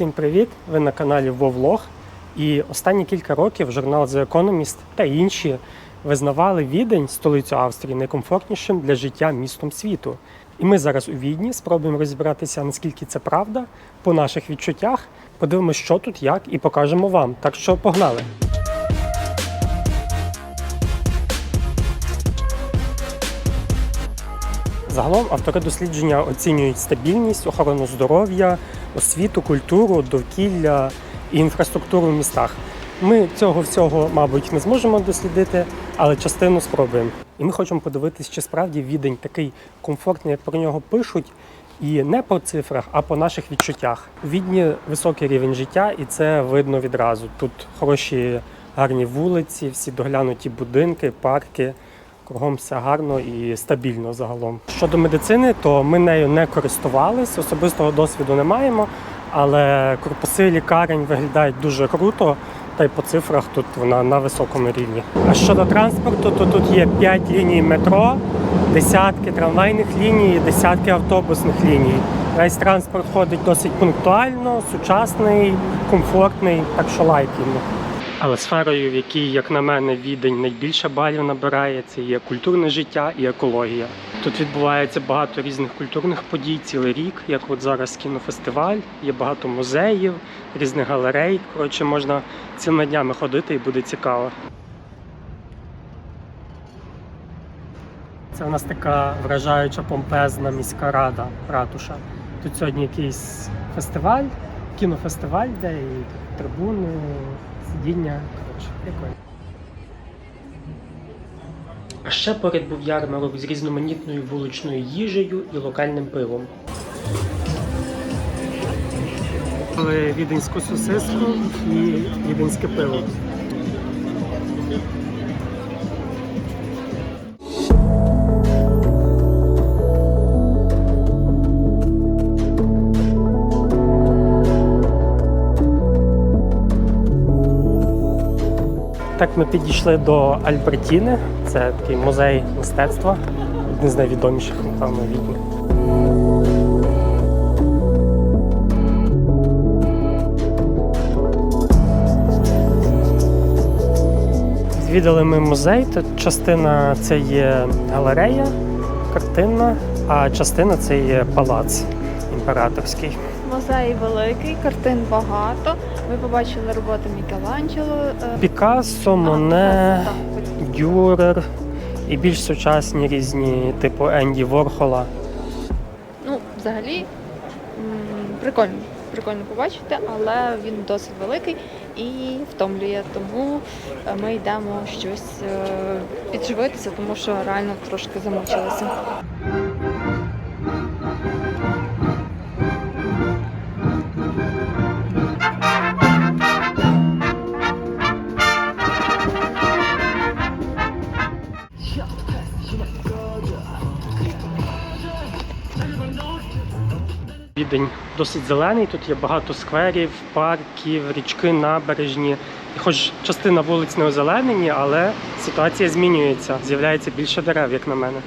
Всім привіт! Ви на каналі Вовлог. І останні кілька років журнал The Economist та інші визнавали Відень, столицю Австрії, найкомфортнішим для життя містом світу. І ми зараз у Відні спробуємо розібратися, наскільки це правда, по наших відчуттях. Подивимося, що тут, як, і покажемо вам. Так що погнали! Загалом автори дослідження оцінюють стабільність, охорону здоров'я, освіту, культуру, довкілля і інфраструктуру в містах. Ми цього всього, мабуть, не зможемо дослідити, але частину спробуємо. І ми хочемо подивитись, чи справді відень такий комфортний, як про нього пишуть, і не по цифрах, а по наших відчуттях. У Відні високий рівень життя, і це видно відразу. Тут хороші гарні вулиці, всі доглянуті будинки, парки. Кругом все гарно і стабільно загалом. Щодо медицини, то ми нею не користувались, особистого досвіду не маємо, але корпуси лікарень виглядають дуже круто, та й по цифрах тут вона на високому рівні. А щодо транспорту, то тут є 5 ліній метро, десятки трамвайних ліній, десятки автобусних ліній. Весь транспорт ходить досить пунктуально, сучасний, комфортний, так що лайк йому. Але сферою, в якій, як на мене, відень найбільше балів набирає, це є культурне життя і екологія. Тут відбувається багато різних культурних подій цілий рік, як от зараз кінофестиваль, є багато музеїв, різних галерей. Коротше, можна цілими днями ходити і буде цікаво. Це у нас така вражаюча помпезна міська рада, ратуша. Тут сьогодні якийсь фестиваль, кінофестиваль, де і трибуни, сидіння. Коротше, прикольно. А ще поряд був ярмарок з різноманітною вуличною їжею і локальним пивом. Віденську сосиску і віденське пиво. Так ми підійшли до Альбертіни. Це такий музей мистецтва, один з найвідоміших, напевно, Відні. Звідали ми музей. Тут частина це є галерея, картинна, а частина це є палац імператорський. Музей великий, картин багато. Ми побачили роботи Мікеланджело. е, Пікассо, Моне. Дюрер і більш сучасні різні, типу Енді Ворхола. Ну, взагалі, прикольно. Прикольно побачити, але він досить великий і втомлює. Тому е, ми йдемо щось е, підживитися, тому що реально трошки замучилися. Відень досить зелений, тут є багато скверів, парків, річки, набережні. І хоч частина вулиць не озеленені, але ситуація змінюється. З'являється більше дерев, як на мене.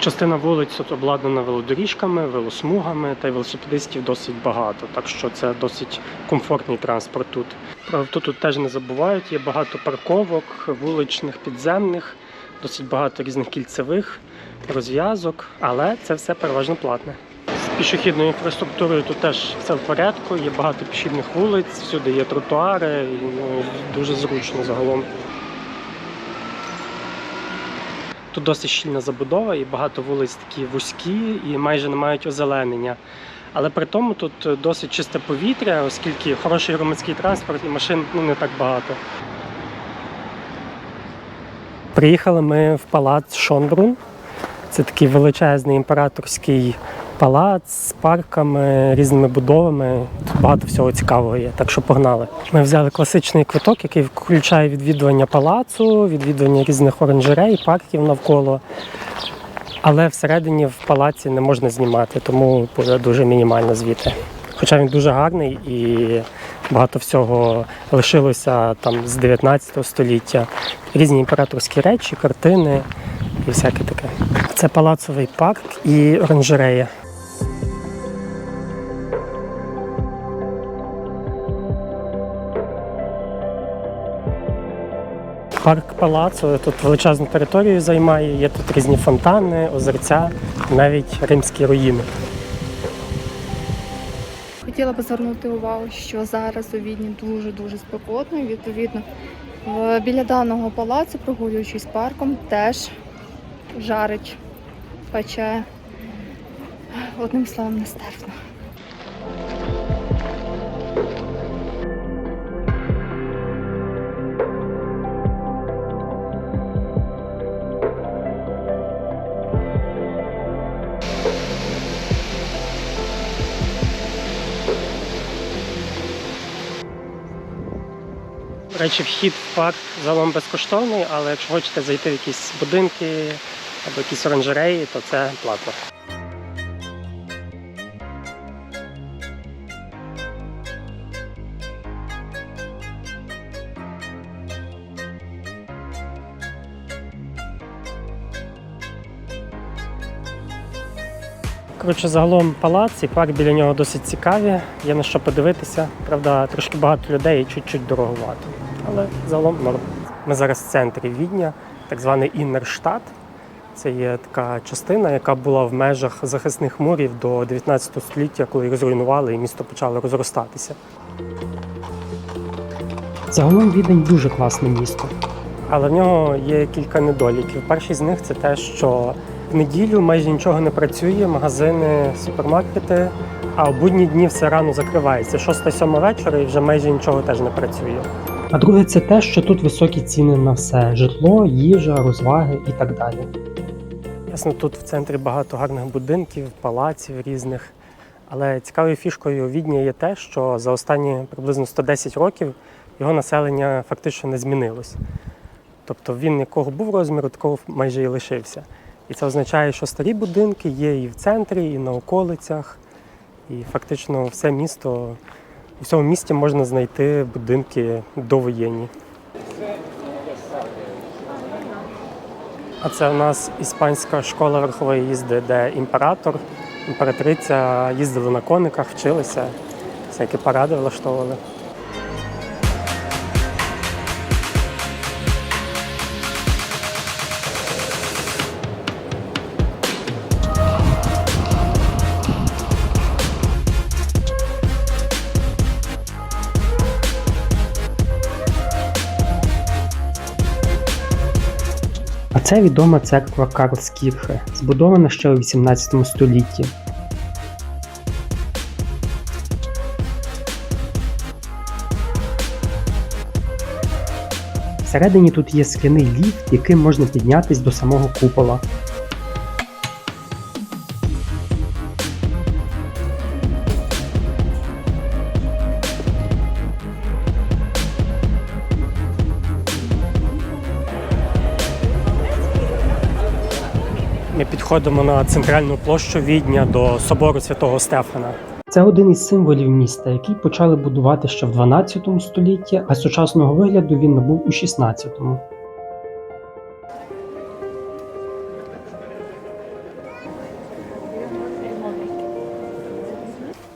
Частина вулиць тут обладнана велодоріжками, велосмугами та й велосипедистів досить багато, так що це досить комфортний транспорт тут. Про авто тут теж не забувають, є багато парковок, вуличних, підземних, досить багато різних кільцевих розв'язок, але це все переважно платне. З пішохідною інфраструктурою тут теж все в порядку, є багато пішохідних вулиць, всюди є тротуари, ну, дуже зручно загалом. Тут досить щільна забудова і багато вулиць такі вузькі і майже не мають озеленення. Але при тому тут досить чисте повітря, оскільки хороший громадський транспорт і машин ну, не так багато. Приїхали ми в палац Шонбрун. Це такий величезний імператорський палац з парками, різними будовами. Тут багато всього цікавого є, так що погнали. Ми взяли класичний квиток, який включає відвідування палацу, відвідування різних оранжерей, парків навколо. Але всередині в палаці не можна знімати, тому буде дуже мінімально звідти. Хоча він дуже гарний і багато всього лишилося там з 19 століття. Різні імператорські речі, картини і всяке таке. Це палацовий парк і оранжерея. Парк палацу тут величезну територію займає, є тут різні фонтани, озерця, навіть римські руїни. Хотіла би звернути увагу, що зараз у Відні дуже дуже спекотно. і, Відповідно, біля даного палацу, прогулюючись парком, теж жарить, пече. Одним словом, нестерпно. Речі, вхід в парк загалом безкоштовний, але якщо хочете зайти в якісь будинки або якісь оранжереї, то це платно. Коротше, загалом палац і парк біля нього досить цікаві. Є на що подивитися. Правда, трошки багато людей і чуть-чуть дороговато. Але загалом норм. Ми зараз в центрі Відня, так званий Іннерштадт. Це є така частина, яка була в межах захисних мурів до 19 століття, коли їх зруйнували і місто почало розростатися. Загалом Відень дуже класне місто. Але в нього є кілька недоліків. Перший з них це те, що в неділю майже нічого не працює, магазини, супермаркети, а в будні дні все рано закривається. 6-7 вечора і вже майже нічого теж не працює. А друге, це те, що тут високі ціни на все: житло, їжа, розваги і так далі. Ясно, тут в центрі багато гарних будинків, палаців різних. Але цікавою фішкою Відня є те, що за останні приблизно 110 років його населення фактично не змінилось. Тобто він якого був розміру, такого майже і лишився. І це означає, що старі будинки є і в центрі, і на околицях. І фактично все місто, у цьому місті можна знайти будинки довоєнні. А це у нас іспанська школа верхової їзди, де імператор, імператриця їздили на кониках, вчилися, всякі паради влаштовували. Це відома церква Карлскірхе, збудована ще у 18 столітті. Всередині тут є скляний ліфт, яким можна піднятись до самого купола. Ми на центральну площу Відня до собору святого Стефана. Це один із символів міста, який почали будувати ще в 12 столітті, а сучасного вигляду він набув у 16-му.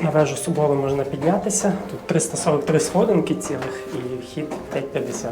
На вежу собору можна піднятися. Тут 343 сходинки цілих і вхід 550.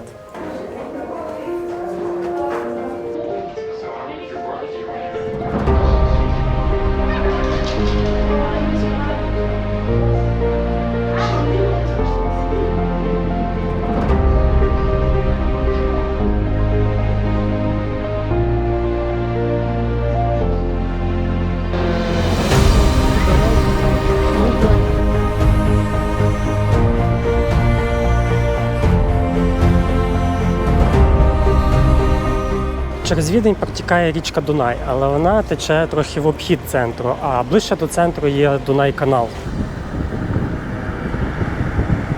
Через відень протікає річка Дунай, але вона тече трохи в обхід центру, а ближче до центру є Дунай-канал.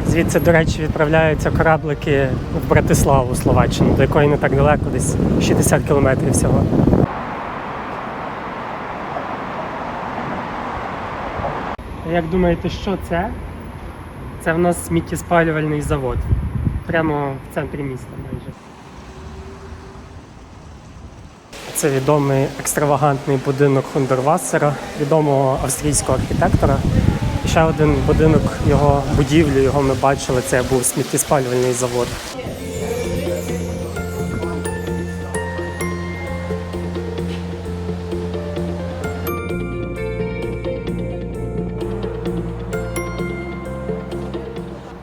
Звідси, до речі, відправляються кораблики в Братиславу, Словаччину, до якої не так далеко, десь 60 кілометрів всього. Як думаєте, що це? Це в нас сміттєспалювальний завод. Прямо в центрі міста майже. Це відомий екстравагантний будинок Хундервассера, відомого австрійського архітектора. Ще один будинок його будівлі, його ми бачили, це був сміттєспалювальний завод.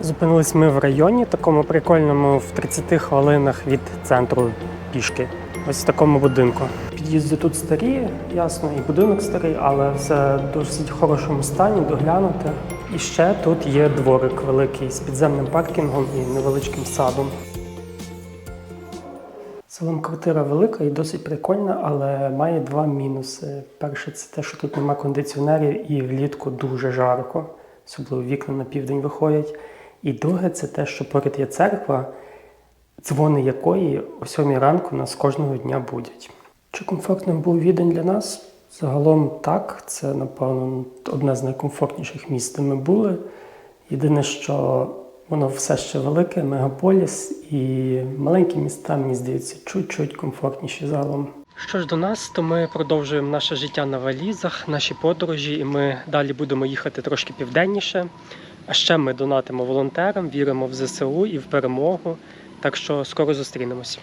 Зупинились ми в районі, такому прикольному, в 30 хвилинах від центру пішки. Ось в такому будинку. Під'їзди тут старі, ясно, і будинок старий, але все в досить хорошому стані, доглянути. І ще тут є дворик великий з підземним паркінгом і невеличким садом. Загалом квартира велика і досить прикольна, але має два мінуси. Перше, це те, що тут нема кондиціонерів і влітку дуже жарко, особливо вікна на південь виходять. І друге, це те, що поряд є церква, дзвони якої о сьомій ранку нас кожного дня будять. Чи комфортним був відень для нас? Загалом так, це, напевно, одне з найкомфортніших міст, де ми були. Єдине, що воно все ще велике, мегаполіс, і маленькі міста, мені здається, чуть-чуть комфортніші загалом. Що ж до нас, то ми продовжуємо наше життя на валізах, наші подорожі, і ми далі будемо їхати трошки південніше. А ще ми донатимо волонтерам, віримо в ЗСУ і в перемогу. Так що скоро зустрінемось.